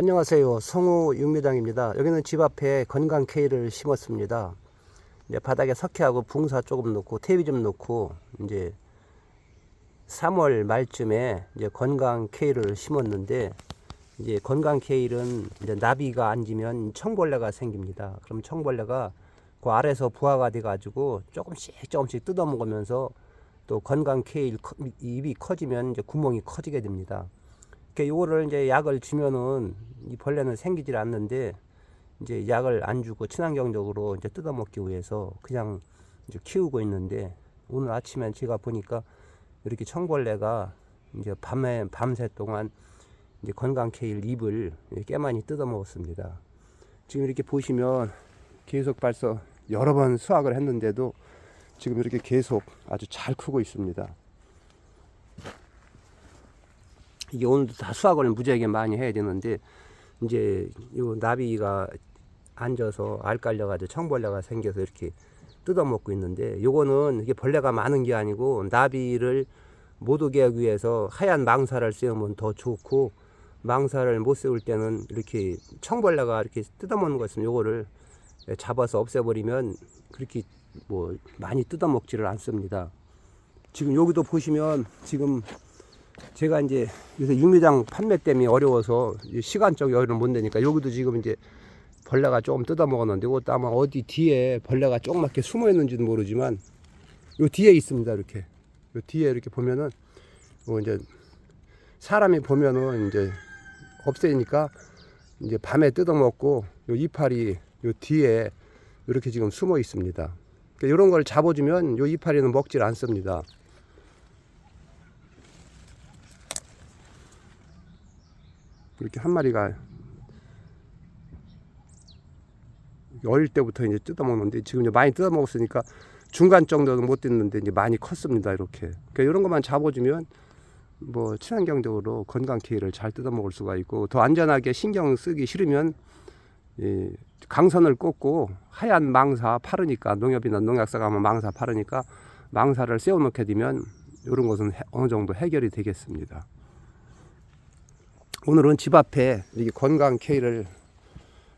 안녕하세요. 성우 육묘장입니다. 여기는 집 앞에 건강 케이를 심었습니다. 이제 바닥에 석회하고 붕사 조금 넣고 퇴비 좀 넣고 이제 3월 말쯤에 이제 건강 케이를 심었는데 이제 건강 케일은 이제 나비가 앉으면 청벌레가 생깁니다. 그럼 청벌레가 그 아래서 부화가 돼 가지고 조금씩 조금씩 뜯어 먹으면서 또 건강 케일 커- 입이 커지면 이제 구멍이 커지게 됩니다. 그러니까 요거를 이제 약을 주면은 이 벌레는 생기질 않는데 이제 약을 안 주고 친환경적으로 이제 뜯어 먹기 위해서 그냥 이제 키우고 있는데 오늘 아침에 제가 보니까 이렇게 청벌레가 이제 밤에 밤새 동안 이제 건강 케일 잎을 꽤 많이 뜯어 먹었습니다. 지금 이렇게 보시면 계속 벌써 여러 번 수확을 했는데도 지금 이렇게 계속 아주 잘 크고 있습니다. 이게 오늘도 다 수확을 무지하게 많이 해야 되는데 이제 요 나비가 앉아서 알 깔려가지고 청벌레가 생겨서 이렇게 뜯어먹고 있는데 요거는 이게 벌레가 많은 게 아니고 나비를 못 오게 하기 위해서 하얀 망사를 씌우면 더 좋고 망사를 못 세울 때는 이렇게 청벌레가 이렇게 뜯어먹는 거 있으면 요거를 잡아서 없애버리면 그렇게 뭐 많이 뜯어먹지를 않습니다. 지금 여기도 보시면 지금 제가 이제 요새 육류장 판매 때문에 어려워서 이 시간적 여유를 못 내니까 여기도 지금 이제 벌레가 조금 뜯어 먹었는데 이것도 아마 어디 뒤에 벌레가 조그맣게 숨어 있는지는 모르지만 요 뒤에 있습니다 이렇게 요 뒤에 이렇게 보면은 요 이제 사람이 보면은 이제 없애니까 이제 밤에 뜯어 먹고 요 이파리 요 뒤에 이렇게 지금 숨어 있습니다. 그러니까 이런 걸 잡아주면 요 이파리는 먹질 않습니다. 이렇게 한 마리가 어릴 때부터 이제 뜯어 먹는데 지금 이제 많이 뜯어 먹었으니까 중간 정도는 못 뜯는데 이제 많이 컸습니다 이렇게 그러니까 이런 것만 잡아주면 뭐 친환경적으로 건강 케이를 잘 뜯어 먹을 수가 있고 더 안전하게 신경 쓰기 싫으면 이 강선을 꽂고 하얀 망사 파르니까 농협이나 농약사 가면 망사 파르니까 망사를 세워 놓게 되면 이런 것은 해- 어느 정도 해결이 되겠습니다. 오늘은 집 앞에 이렇게 건강 케이를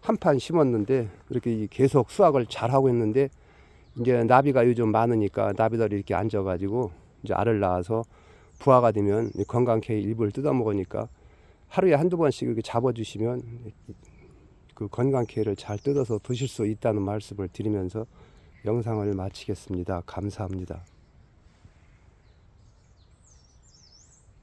한 판 심었는데 이렇게 계속 수확을 잘 하고 있는데 이제 나비가 요즘 많으니까 나비들이 이렇게 앉아가지고 이제 알을 낳아서 부화가 되면 이 건강 케이 일부를 뜯어 먹으니까 하루에 한두 번씩 이렇게 잡아주시면 그 건강 케이를 잘 뜯어서 드실 수 있다는 말씀을 드리면서 영상을 마치겠습니다. 감사합니다.